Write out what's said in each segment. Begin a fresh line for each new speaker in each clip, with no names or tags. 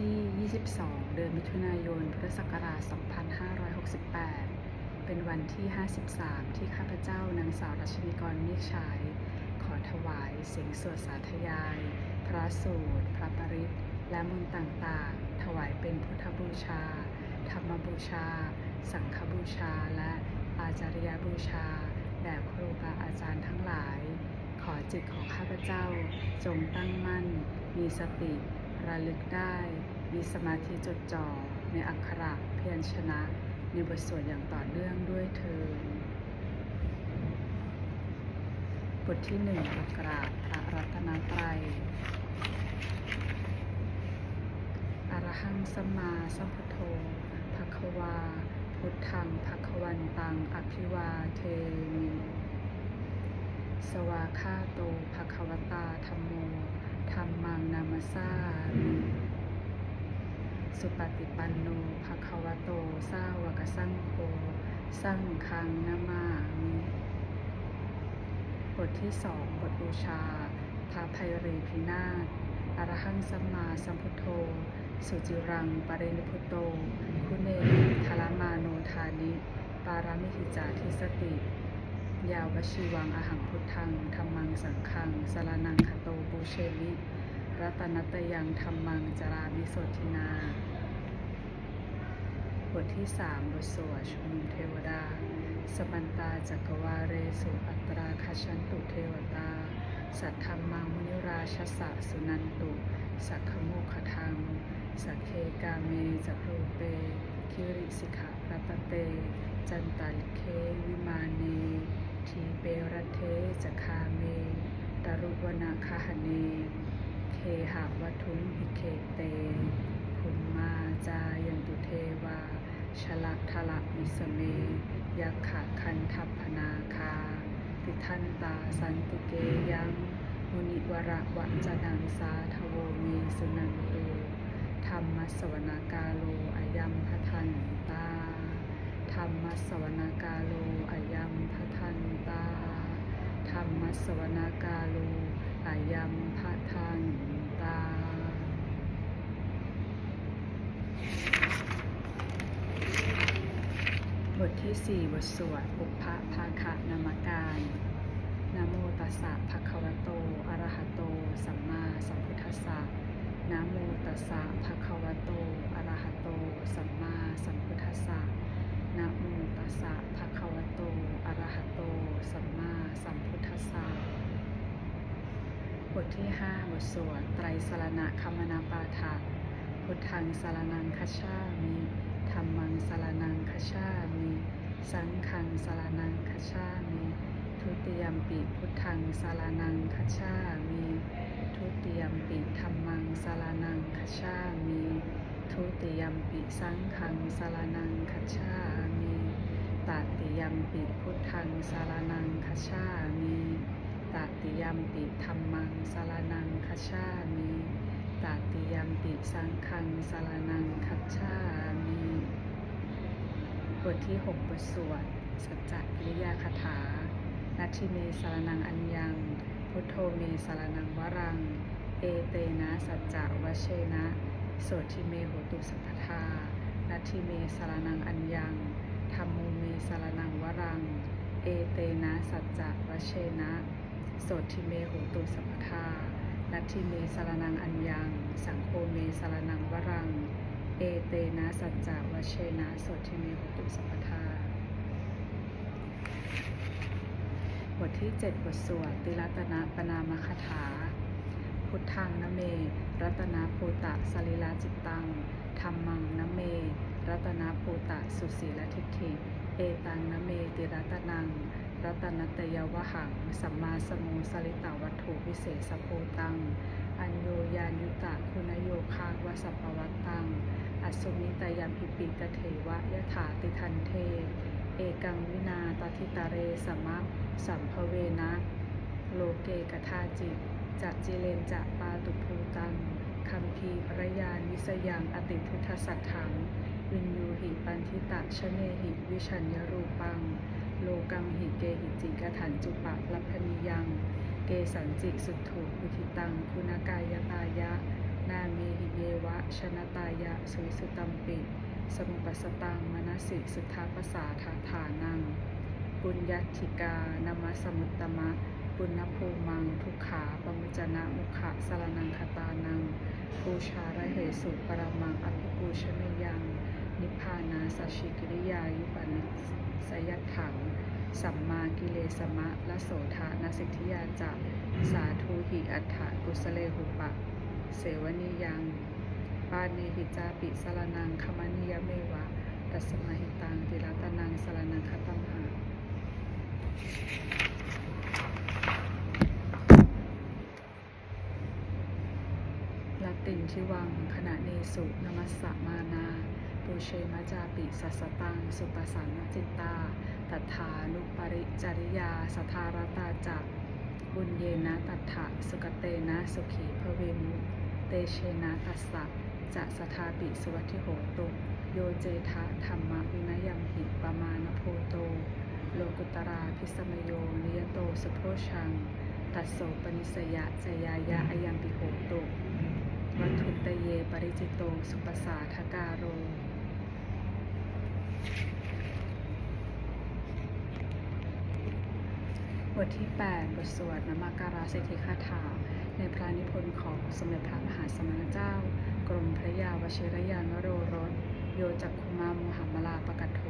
ที่ 22 เดือนมิถุนายน พุทธศักราช 2568 เป็นวันที่ 53 ที่ข้าพเจ้านางสาวรัชนีกรเมฆฉาย ขอถวายเสียงสวดสาธยาย พระสูตร พระปริตและมนต์ต่างๆ ถวายเป็นพุทธบูชา ธรรมบูชา สังฆบูชา และอาจาริยบูชา แด่ครูบาอาจารย์ทั้งหลาย ขอจิตของข้าพเจ้าจงตั้งมั่น มีสติระลึกได้ มีสมาธิจดจ่อในอักขระเพียรชนะในบทสวดอย่างต่อเนื่องด้วยเธอบทที่หนึ่งประกราบพระรัตนตรัยอรหังสัมมาสัมพุทโธภะควา พุทธังภะควันตัง อภิวาเทมิสวาคาโตภะควตาธรรมโม ธรรมังนามาสามิ สุปฏิปันโนภะคะวะโตสาวกสังโฆสังฆังนามามิบทที่สองบทบูชาพระภัยรีพินาศอรหังสัมมาสัมพุทโธ สุจิรังปรินิพุโต คุเนหิทลมาโนทานิ ปารามิหิจาทิสติ ยาวชีวังอหังพุทธังธรรมังสังฆังสารนังคโตปูเชมิรัตนัตยังธรรมังจารามิโสทินา บทที่สามบทสวดชุมเทวดา สมันตาจักวาเรสุอัตราคชันตุเทวตา สัทธรรมังมุนิราชสะสุนันตุสักขโมคทังสักเคกาเมจักรูเป คิริสิกขารัตเต จันตาลิเควิมาเน ทีเปรเทจะคาเมตรุวนาคาหเน เคหาวัทุนหิเคเต ภุมมาจายันตุเทวา ชลักทละมิสเมยักขะคันทัพพนาคา ติทันตาสันติเกยังมุนิวระวัจนังสาทโวเมสุนันตุธรรมสวนากาโลอายัมพทันตาธรรมสวนากาโลอายัมพทันตาธรรมสวนากาโลอายัมพทันตา บทที่ 4 บทสวดปุพะภาคะนามการนโมตัสสะภะคะวะโต อะระหะโต สัมมาสัมพุทธัสสะนโมตัสสะภะคะวะโต อะระหะโต สัมมาสัมพุทธัสสะนโมตัสสะภะคะวะโต อะระหะโต สัมมาสัมพุทธัสสะบทที่ 5 บทสวดไตรสรณะคัมมนาปาฐะพุทธังสารนังคัจฉามิ ธรรมังสารนังคัจฉามิสังฆังสารนังคัจฉามิทุติยมปิพุทธังสารนังคัจฉามิทุติยมปิธรรมังสารนังคัจฉามิทุติยมปิสังฆังสารนังคัจฉามิตติยมปิพุทธังสารนังคัจฉามิตติยมปิธรรมังสารนังคัจฉามิ ตาติยมปิสังฆังสารนังคัจฉามิบทที่ 6 บทสวด สัจจกิริยาคาถานัตถิเมสารนังอัญญัง พุทโธเมสารนังวรัง เอเตนะสัจจะวเชนะโสทิเมโหตุสัพพทานัตถิเมสารนังอัญญังธรรมโมเมสารนังวรัง เอเตนะสัจจะวเชนะโสทิเมโหตุสัพพทานัตถิเมสารนังอัญญัง สังโฆเมสารนังวรัง เอเตนะสัจจะวเชนะโสทิเมหตุสัพพทาบทที่ 7 บทสวดติรัตนะปนามคถา พุทธังนะเม รัตนาภูตะสลิลาจิตตังธรรมังนะเม รัตนาภูตะสุสีลทิฏฐิ เอตังนะเมติรัตนัง รัตนตยวหัง สัมมาสมุสลิตาวัตถุวิเศษโพตัง อัญโยยานยุตะคุณโยคาวสัพวัตตังอสุมิตยัมพิปิกเทวะยถาติทันเท เอกังวินาตทิตาเรสมะสัมภเวนะ โลเกกทาจิตจะจิเลนจะปาตุภูตังคัมภีพระยานวิสยังอติพุทธสัทถัง วินยูหิปันทิตะชเนหิวิชัญญรูปัง โลกังหิเกหิจิกถันจุปะลัพพนิยัง เกสันจิสุถุวิธิตัง คุณากายตายะ นามีหิเยวะ ชนะตายะ สุวิสุตัมปิ สมุปัสตัง มนสิสุทธาปสาทาฐานัง ปุญญาธิกานามาสมุตตมะ ปุณภูมัง ทุกขาปมุจนะมุขะสรนังคตานังปูชาระเหสุปรมังอภิปูชนียัง นิพพานาสชชิกิริยายุปนิสยัตถัง สัมมากิเลสมะละโสธานสิทธิยาจะสาธุหิอัฏฐกุสเลหุปะ เสวนียังปาเนหิจาปิสรนังคมนิยเมวะตัสมาหิตังติรัตนังสรนังคตัมหาละตินทิวังขณะเนสุนมัสสะมานา ปูเชมาจาปิสัสตัง สุปสันนจิตตา ตัทธานุปริจริยาสทารตาจักบุญเยนะตัทธะสุกเตนะสุขีพเวมุเตเชนะตัสสะจะสทาปิสุวัติโหตุโยเจทะธรรมวินยัมหิปมาณโพโต โลกุตราพิสมโยนิยโตสโพชัง ตัสโสปนิสยะจยายะอยัมปิโหตุวัตถุตเยปริจิตโตสุปสาทการโร บ ทที่ 8 บทสวดนมาการาเศรษฐิคาถา ในพระนิพนธ์ของสมเด็จพระมหาสมณเจ้า กรมพระยาวชิรยานวโรรส โยจักคุมามุหัมมลาปกัตโถ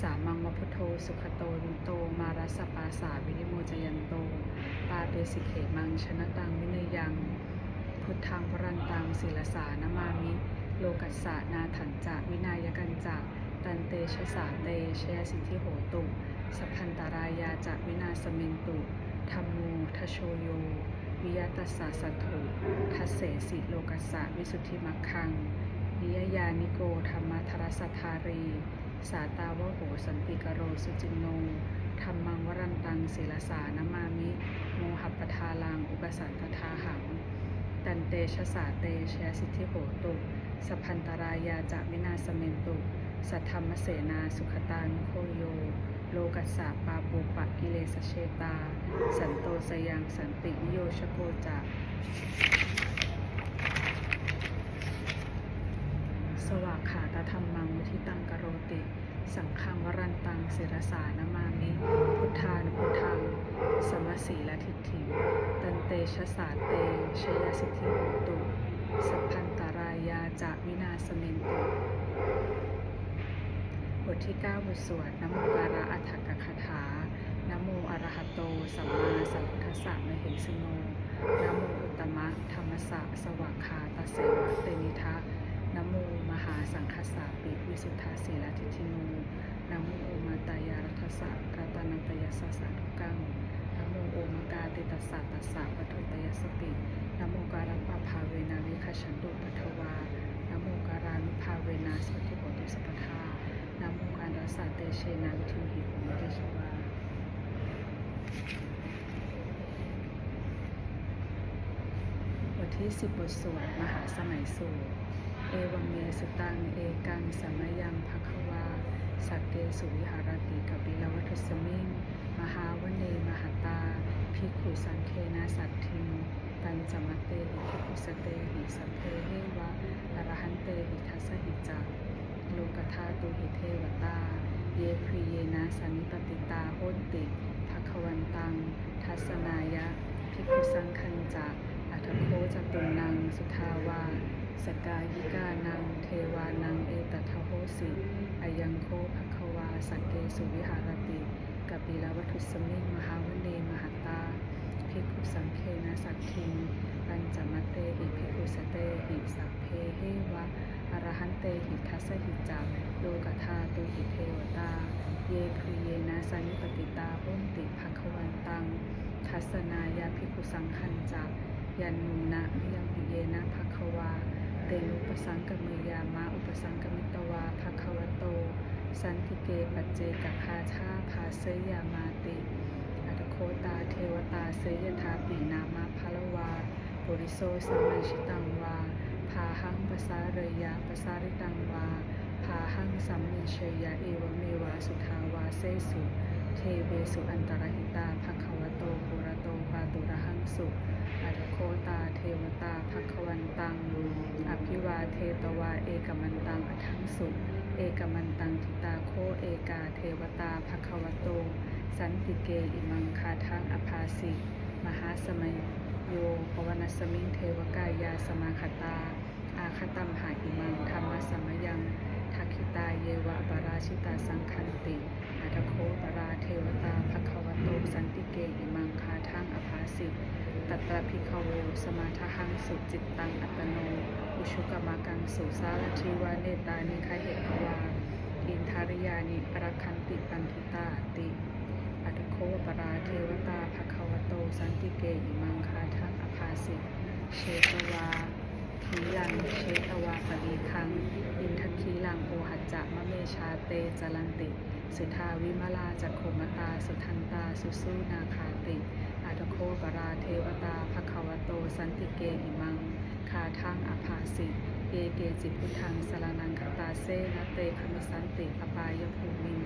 สามังวพุทโธสุขโตนุโต มารัสปาสาวินิโมจยันโต ปาเปสิเขมังชนะตังวินยัง พุทธังพรันตังศิลสานมามิ โลกัสสะนาถันจะวินายกันจะ ตันเตชะสาเตชยสิทธิโหตุ สัพพันตารายาจะวินาสเมนตุธรรมูทโชโย วิยตัสสะสัตถุทัสเสสิโลกัสสะวิสุทธิมัคคัง นิยยานิโกธรรมทรสทธารี สาตาวโหสันติกโรสุจินโนธรรมังวรันตังศิลสานมามิ โมหัปปทาลังอุปสันตทาหัง ตันเตชะสาเตชยสิทธิโหตุ สัพพันตรายาจะวินาสเมนตุ สัทธรรมเสนาสุขตานโคโย โลกัสสะปาปูปะกิเลสเชตา สันโตสยังสันตินิโยชโกจะสวากขาตธรรมังมุทิตังกโรติ สังฆังวรันตังศิรสานมามิ พุทธานุพุทธังสมสีละทิฏฐิ ตันเตชะสาเตชยสิทธิโหตุ สัพพันตรายาจะวินาสเมนตุ บทที่ 9 บทสวดนโมการะอัฏฐกคาถานโมอะระหะโต สัมมาสัมพุทธัสสะมเหสโนนโมอุตมะธรรมสะสวากาตเสวะเตนิทะนโมมหาสังคสาปิวิสุทธาสีลทิทิโนนโมโอมาตายารัทสะรัตนันตยสสสะทุกังนโมโอมกาติตัสสะตัสสะปทุตยสปินโมการะปภาเวนาวิคัชชันตุปัทวานโมการานุภาเวนาสวัติโหตุสัพพทา นะโมการรัสสะเตเชนะวิทิหิปุเตชวาบทที่สิบบทสวดมหาสมัยสูตรเอวังเมสตัง เอกังสมยังภควา สักเกสุวิหารติกปิลวัตุสมิง มหาวเนมหตา ภิกขุสังเคนะสัตถิงปัญจมเตหิภิกขุสเตหิสัพเพเฮวะอรหันเตหิทัสสหิจัก โลกธาตุหิเทวตา เยพรีเยนะสันิปติตาโหติภควันตัง ทัสนายะภิกขุสังคันจะอัทโคจตุนัง สุทาวา สกายิกานัง เทวานัง เอตทโหสิอายังโคภควา สักเกสุวิหารติกปิลวัตุสมิงมหาวเนมหตาภิกขุสังเคนะสัตถิ เตหิทัสหิจักโลกธาตุหิเทวตา เยครีเยนะสันปติตาโหนติภควันตัง ทัสนายาภิกุสังคันจักยันนุนะมยังปิเยนะภควา เตนุปสังกเมยามะอุปสังกมิตวาภควโต สันติเกปัจเจกคาชาภาเสยามาติอัตโคตาเทวตาเสยทาปีนามะพะละวาปุริโสสัมมัญชิตังวา พาหังปสาเรยะปสาริตังวาพาหังสัมมิเชยะเอวเมวาสุทาวาเซสุเทเวสุอันตรหิตาภควโตโหระโตปาตุระหังสุอัตโคตาเทวตาภควันตัง อภิวาเทตวาเอกมันตังอัทังสุเอกมันตังทิตาโคเอกาเทวตาภควโต สันติเกอิมังคาทังอภาสิ มหาสมัย โยปวนาสมิงเทวกายาสมาคตา อาคตัมหาอิมังธรรมสมยังทักขิตาเยวะปราชิตาสังคันติอัตโคปราเทวตาภควโตสันติเกอิมังคาทังอภาสิตัตระพิคโวสมาทหังสุจิตตังอัตโน อุชุกมากังสุสารชีวาเนตานิคเหตวาอินทาริยานิรักขันติปันทิตาติ โคปราเทวตาภควโต สันติเกอิมังคาทังอภาสิเชตวาทีลังเชตวาปรีคังอินทคีลังโอหัจจะมะเมชาเตจลันติ สุทาวิมลาจักโคมตา สุทันตา สุสุนาคาติอาตโคปราเทวตาภควโต สันติเกอิมังคาทังอภาสิเอเกจิพุทธังสรนังคตาเซนะเตคมิสันติอปายภูมิ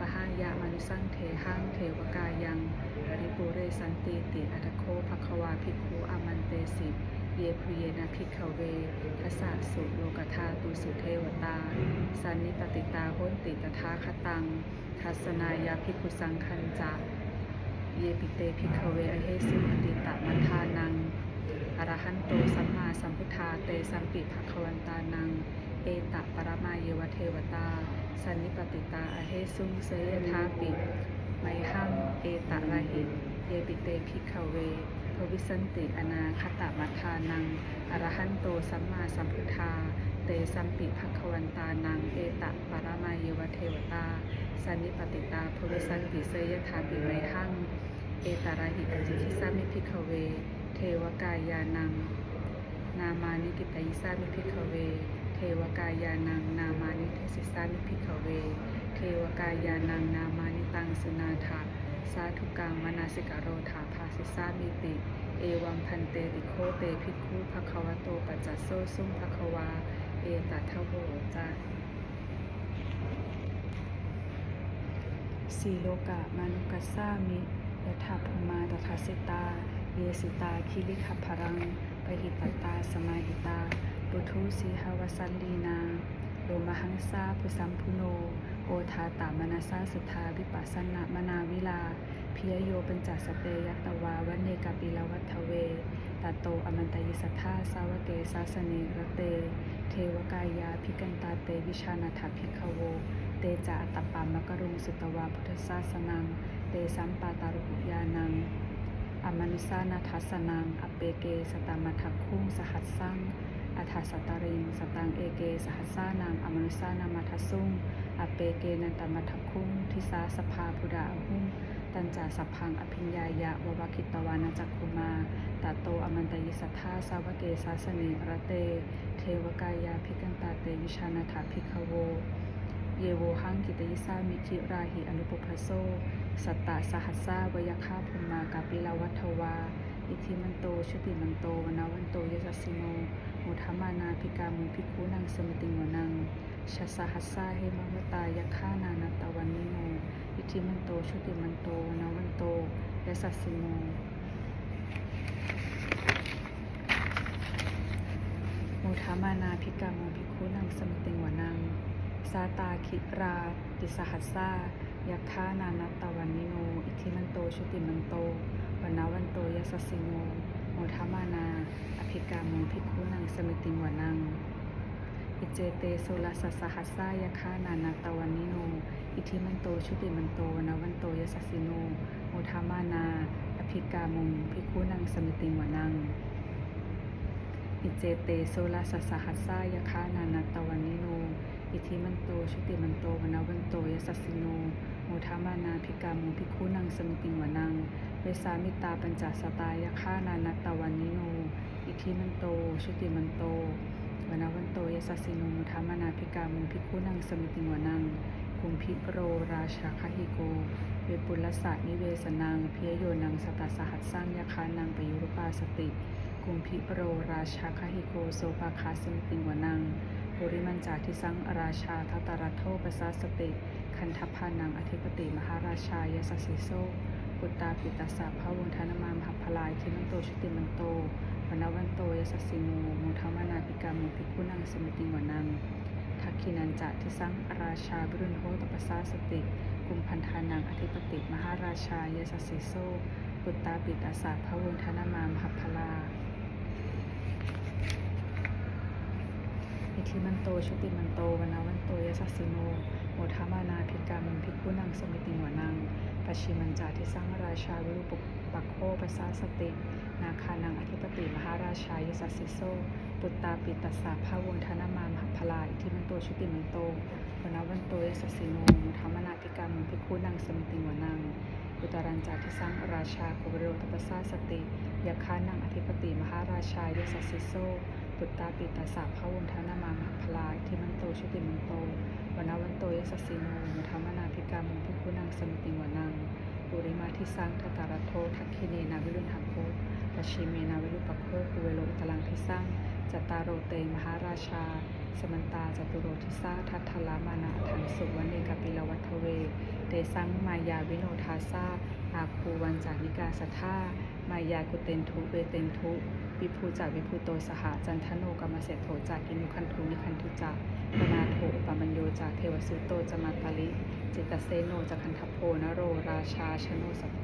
งปหายามานุสังเทหังเทวกายังปริปุเรสันติติอัตโคภควาภิกขุอามันเตสิเยพุเยนะภิกขเวทัสสะสุโลกธาตุสุเทวตา สันนิปติตาโหนติตถาคตัง ทัศนายาภิกขุสังคันจะเยปิเตภิกขเวอเหสุปติตะมัทานังอรหันโตสัมมาสัมพุทธาเตสัมปิภควันตานัง เอตะปรมาเยวเทวตา สันนิปติตาอเหสุงเสยทาปิไมหังเอตะระหิเยปิเตภิกขเวภวิสันติอนาคตมัทานังอรหันโตสัมมาสัมพุทธา เตสัมปิภควันตานังเอตะปรมายวเทวตา สันนิปติตาภวิสันติเสยทาปิไมหังเอตาราหิอจิคิสามิพิกเว เทวกายานัง นามานิกิตายิสามิพิกเว ทวกายานังนามานิเทศิสามิพิกเว เทวกายานังนามานิตังสุนาถาสาธุกังมนาสิกโรธาภาสิสามิติ เอวังพันเตติโคเตภิกขุภควโตปัจจโซซุมภควา เอตัทโวจาสีโลกะมานุกัสสามิยถาภูมาตถาสิตา เยสิตาคิริขพรังปหิตตาสมาหิตา ปุถุสีหวสันลีนาโลมหังสาปุสัมพุโน โอทาตามนาสาสุทาวิปัสสนามนาวิลาพิยโยปัญจสเตยัตตวาวันเนกาปิลวัฏเวตโตอมันตยิสัทธาสาวเกสาสเนรเต เทวกายาภิกันตาเตวิชานาถาภิกขโว เตจาอัตตปามะกรุงสุตวาพุทธศาสนัง เตสัมปาตารุปยานัง อมนุสานาทัสนัง อเปเกสตามัทักคุงสหัสสัง อัฏฐสตาริง สตังเอเก สหัสสานังอมนุสานามัทัสุงอเปเกนันตมัทคุงทิสาสภาพุดาอหุงตัญจาสัพพังอภิญญายะววคิตวานาจักคุมาตาโตอมันตยิสัทธาสาวเกสาสเนระเต เทวกายาภิกันตาเตวิชานาถาภิกขโว เยโวหังกิตยิสามิคิราหิอนุปภโซ สัตตะสหัสสาวยคาภูมากาปิลาวัทวา อิทิมันโตชุติมันโตวนาวันโตยสัสสิโน มุทมานาภิกามุภิกุนังสมติงวนังชะสหัสสาเฮมวตายคานานาตวันนิโนอิทิมันโตชุติมันโตนาวันโตยสัสสิโนมุทามานาภิกามุภิกุนังสมติงวนังสาตาคิราติสหัสสายัคขานานัตตวันนิโน อิทิมันโตชุติมันโตวันนาวันโตยัสสสิโน มทามานา อภิกามุภิกขุนังสมิติงวนัง อิเจเตโซลาสสหัสสายคานานาตวันนิโน อิทิมันโตชุติมันโตวนาวันโตยัสสิโนโมทามานา อภิกามุภิกขุนังสมิติงวนัง อิเจเตโซลาสสหัสสายคานานาตวันนิโน อิทิมันโตชุติมันโตวนาวันโตยสัสสิโนโมทามานาภิกามุภิกขุนังสมิติงวนัง เวสามิตาปัญจสตายคานานัตตวันนิโน อิทิมันโต ชุติมันโตวนาวันโตยสัสสินโมทามานาภิกามุภิกขุนังสมิติงวนังกุมพิโรราชาคหิโก เวปุลสะนิเวสนังเพียโยนังสตาสหัสสร้างยาคานังปยุรุปาสติกุมพิโรราชาคหิโกโซภาคาสมิติงวนังปุริมันจาทิสังราชาทัตตารัตโทปสาสติ คันทพานังอธิปติมหาราชายสัสสิโซ ปุตตาปิตาสสะพระวงธนามามหัพพลายทิมันโตชุติมันโตวันวันโตยสสสิโมมุทามนาภิกามุภิกุนังสมิติงวนังทักขินันจะทิสังราชาบรุณโหตปัสสาสติกุมพันธานังอธิปติมหาราชายสสสิโซปุตตาปิตาสสะพระวงธนามามหัพพลาอิทิมันโตชุติมันโตวนาวันโตยสัสสิโนโมทามานาภิกามุภิกุนังสมิติงวนัง ปัชิมันจาทิสังราชาวิรุปปักโคปัสสาสติ นาคานังอธิปติมหาราชายสัสสิโซ ปุตตาปิตัสสะภาวนธนามามหพลาอิทิมันโตชุติมันโตวนาวันโตยสัสสิโนโมทามนาภิกามุภิกขุนังสมิติงวนังอุตรัญจาทิสังราชาโกบโรตปัสสาสติยาคานังอธิปติมหาราชายสัสสิโซปุตตาปิตาสาพระวงธนามามัพลายทิมันโตชุติมันโตวนาวันโตยสสสิโนมุธาม กามุภิกขุนังสมิติงวนังปุริมาทิสังทตารโททักขิเนนาวิรุณหโคปชิเมนาวิรุปโคกุเวโลอิตลังทิสังจตารโรเตมหาราชา สมันตาจตุโรทิสาทัทลามานาทังสุวันเนกปิลวัทเว เตสังมายาวิโนทาซาอาคูวันจานิกาสัทธามายากุเตนทุเวเตนทุวิภูจากวิภูโตสหจันทโนกรรมเสถโถจากกินุคันทุนิคันทุจากปนาโถปมัญโยจากเทวสุโตจมาตาลิ จิตเซโนจากคันทโพนโรราชาชโนสโพ